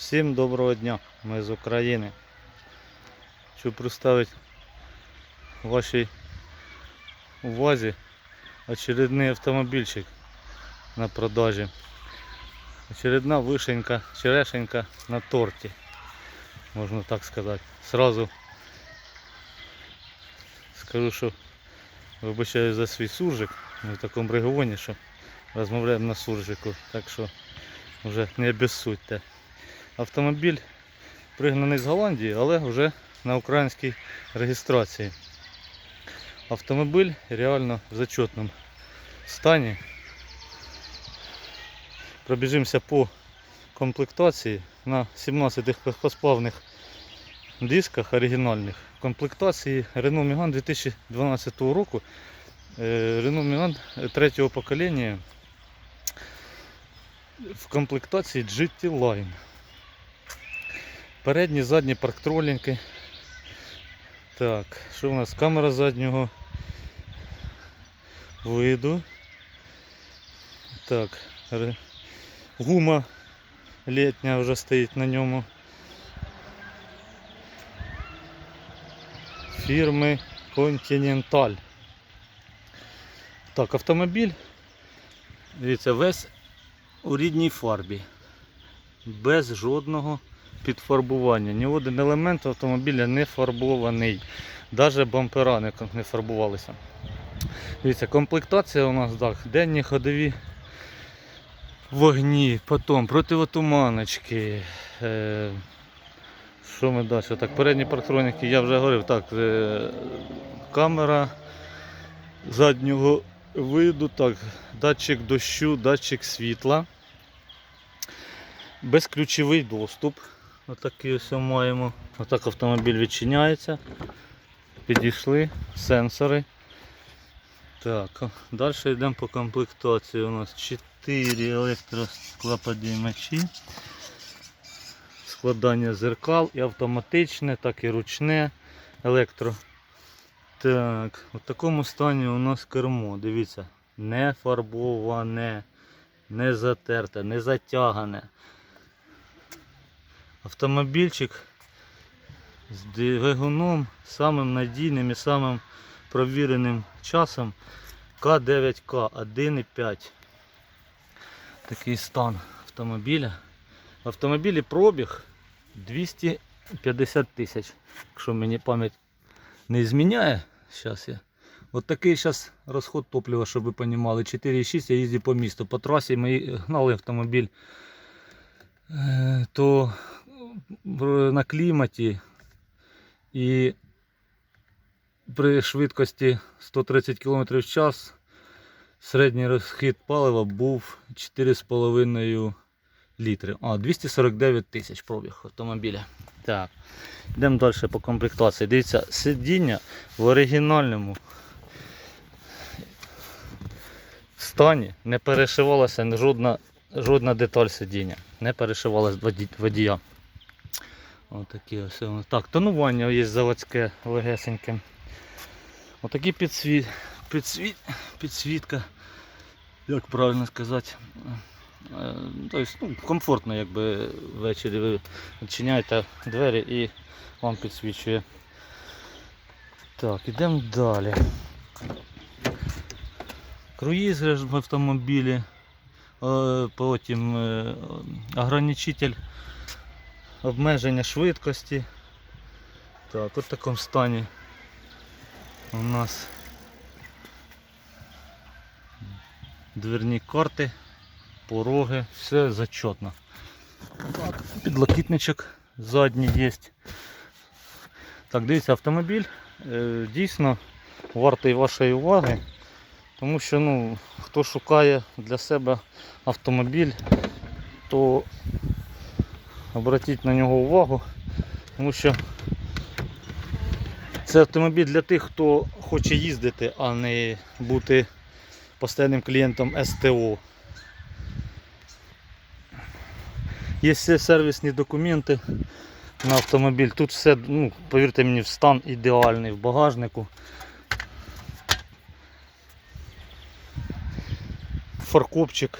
Всім доброго дня, ми з України. Хочу представити вашій увазі очередний автомобільчик на продажі. Очередна вишенька, черешенька на торті, можна так сказати. Сразу скажу, що вибачаю за свій суржик. Ми в такому регіоні, що розмовляємо на суржику, так що вже не обіссудьте. Автомобіль пригнаний з Голландії, але вже на українській реєстрації. Автомобіль реально в зачетному стані. Пробіжимося по комплектації на 17 легкосплавних дисках оригінальних. Комплектації Renault Megane 2012 року. Е, Renault Megane третього покоління в комплектації GT Line. Передні, задні парктроленьки. Так, що у нас? Камера заднього виду. Так, гума літня вже стоїть на ньому. Фірми Continental. Так, автомобіль. Дивіться, весь у рідній фарбі. Без жодного підфарбування. Ні один елемент автомобіля не фарбований. Навіть бампера не, фарбувалися. Дивіться, комплектація у нас так, денні ходові вогні, потім противотуманочки. Е, що ми далі? Так, передні парктроніки, я вже говорив, так, е, камера заднього виду, так, датчик дощу, датчик світла. Безключовий доступ. Отакий ось маємо. Отак автомобіль відчиняється. Підійшли, сенсори. Так, далі йдемо по комплектації. У нас 4 електросклоподіймачі. Складання зеркал і автоматичне, так і ручне електро. Так, в такому стані у нас кермо. Дивіться, не фарбоване, не затерте, не затягане. Автомобільчик з двигуном самим надійним і самим провіреним часом К9К 1,5. Такий стан автомобіля. В автомобілі пробіг 250 тисяч. Якщо мені пам'ять не зміняє, зараз я. От такий зараз розход топлива, щоб ви розуміли. 4,6 я їздив по місту. По трасі ми гнали автомобіль. Е, То на кліматі і при швидкості 130 км в час середній розхід палива був 4,5 літри. А, 249 тисяч пробіг автомобіля. Так. Йдемо далі по комплектації. Дивіться, сидіння в оригінальному стані не перешивалася жодна, жодна деталь сидіння. Не перешивалась воді- водія. Отакі ось. Так, тонування є заводське легесеньке. Отакі підсвіт, підсвіт, підсвітка. Як правильно сказати. Е, Тобто, ну, комфортно, якби ввечері ви відчиняєте двері і вам підсвічує. Так, ідемо далі. Круїз в автомобілі, е, потім е, ограничитель обмеження швидкості. Так, от в такому стані у нас дверні карти, пороги, все зачетно. Так, підлокітничок задній є. Так, дивіться, автомобіль е, дійсно вартий вашої уваги, тому що ну, хто шукає для себе автомобіль, то обратіть на нього увагу, тому що це автомобіль для тих, хто хоче їздити, а не бути постійним клієнтом СТО. Є всі сервісні документи на автомобіль. Тут все, ну, повірте мені, в стан ідеальний в багажнику. Фаркопчик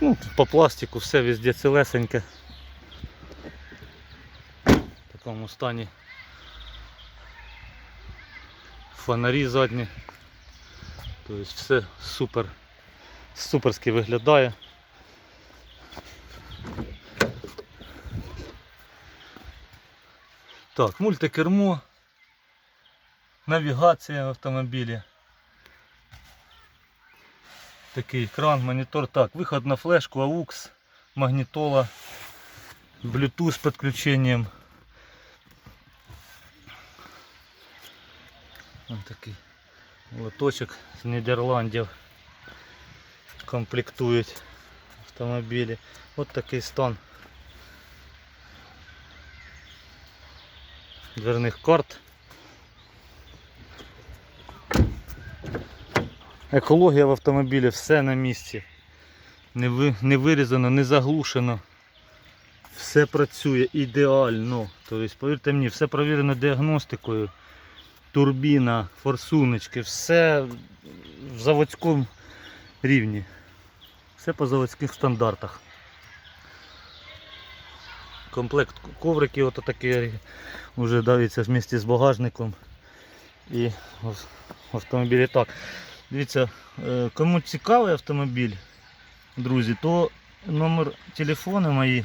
Ну, по пластику все везде цілесеньке. В такому стані. Фонарі задні. Тобто все супер, суперськи виглядає. Так, мультикермо, навігація в автомобілі. Такий екран, монітор. Так, виход на флешку, AUX, магнітола, Bluetooth з підключенням. Ось такий лоточок з Нідерландів комплектують автомобілі. Ось такий стан дверних карт. Екологія в автомобілі, все на місці. Не, ви, не вирізано, не заглушено. Все працює ідеально. Тобто, повірте мені, все провірено діагностикою. Турбіна, форсуночки, все в заводському рівні. Все по заводських стандартах. Комплект ковриків ото такі вже давиться вместе з багажником. І в автомобілі так. Дивіться, е, кому цікавий автомобіль, друзі, то номер телефону мої,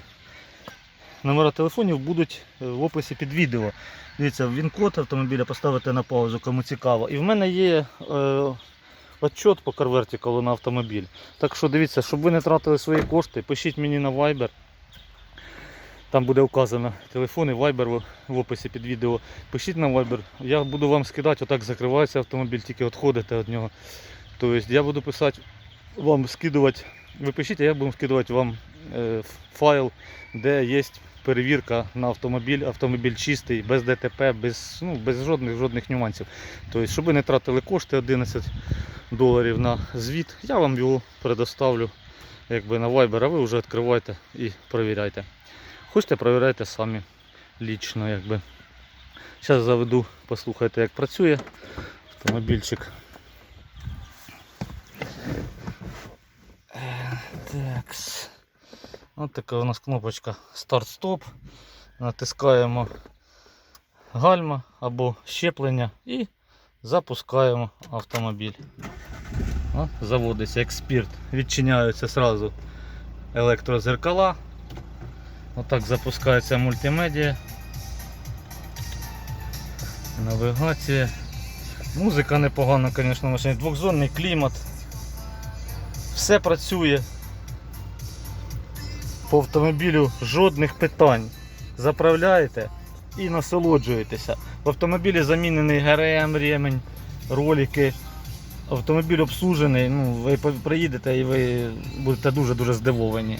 номера телефонів будуть е, в описі під відео. Дивіться, він код автомобіля поставити на паузу, кому цікаво. І в мене є е, отчет по CarVertical на автомобіль. Так що дивіться, щоб ви не тратили свої кошти, пишіть мені на Viber. Там буде вказано телефони, Viber в- описі під відео. Пишіть на Viber. Я буду вам скидати, отак закривається автомобіль, тільки відходите від нього. Тобто я буду писати, вам скидувати. Ви пишіть, а я буду скидувати вам е, файл, де є перевірка на автомобіль, автомобіль чистий, без ДТП, без, ну, без жодних, жодних нюансів. Тобто, щоб ви не тратили кошти 11 доларів на звіт, я вам його предоставлю якби на Viber, а ви вже відкривайте і перевіряйте. Хочете, перевіряйте самі лічно. Якби. Зараз заведу, послухайте, як працює автомобільчик. Так. Ось така у нас кнопочка старт-стоп. Натискаємо гальма або щеплення і запускаємо автомобіль. О, заводиться як спірт. Відчиняються одразу електрозеркала. Отак запускається мультимедіа. Навігація. Музика непогана, звісно, в машині. Двохзонний клімат. Все працює. По автомобілю жодних питань. Заправляєте і насолоджуєтеся. В автомобілі замінений ГРМ, ремень, ролики. Автомобіль обслужений. Ну, ви приїдете і ви будете дуже-дуже здивовані.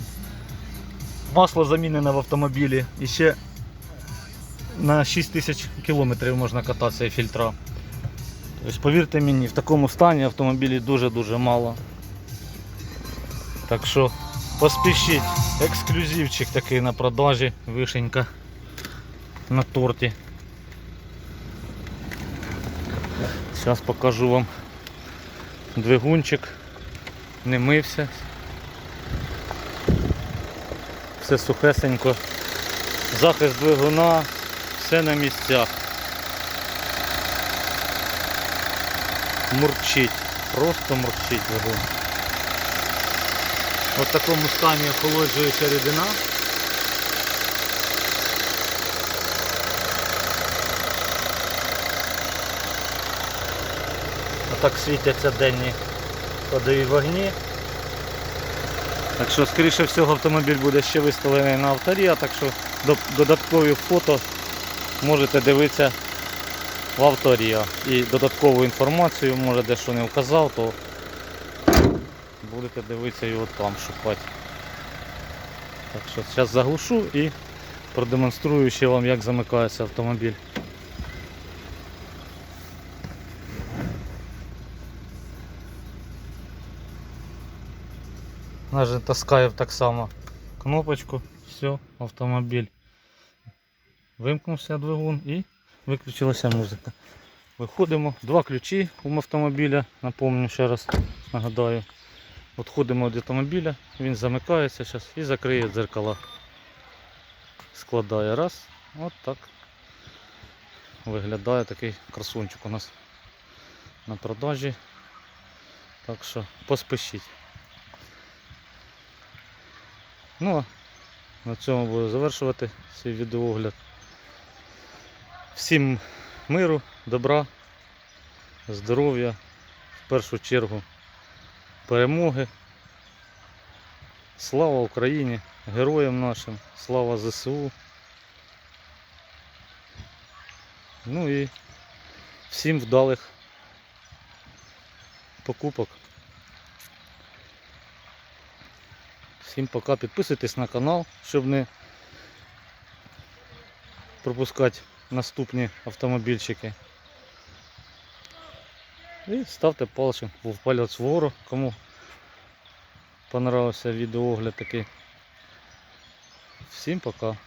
Масло замінене в автомобілі і ще на 6 тисяч кілометрів можна кататися і фільтра. Тобто, повірте мені, в такому стані автомобілі дуже-дуже мало. Так що поспішіть, ексклюзивчик такий на продажі, вишенька на торті. Зараз покажу вам двигунчик, не мився, все сухесенько. Захист двигуна, все на місцях. Мурчить, просто мурчить двигун. В такому стані охолоджуюча рідина. Отак світяться денні ходові вогні. Так що, скоріше всього, автомобіль буде ще виставлений на авторія, так що додаткові фото можете дивитися в авторія. І додаткову інформацію, може дещо не вказав, то будете дивитися його там шукати. Так що зараз заглушу і продемонструю ще вам, як замикається автомобіль. Наже таскаєв так само кнопочку, все, автомобіль. Вимкнувся двигун і виключилася музика. Виходимо, два ключі у автомобіля, напомню ще раз, нагадаю. Відходимо від автомобіля, він замикається зараз і закриє дзеркала. Складає раз. От так. Виглядає такий красунчик у нас на продажі. Так що поспішіть. Ну на цьому буду завершувати свій відеоогляд. Всім миру, добра, здоров'я, в першу чергу перемоги. Слава Україні, героям нашим, слава ЗСУ. Ну і всім вдалих покупок. Всім пока. Підписуйтесь на канал, щоб не пропускати наступні автомобільчики. І ставте палець в палець вгору, кому понравився відеоогляд такий. Всім пока.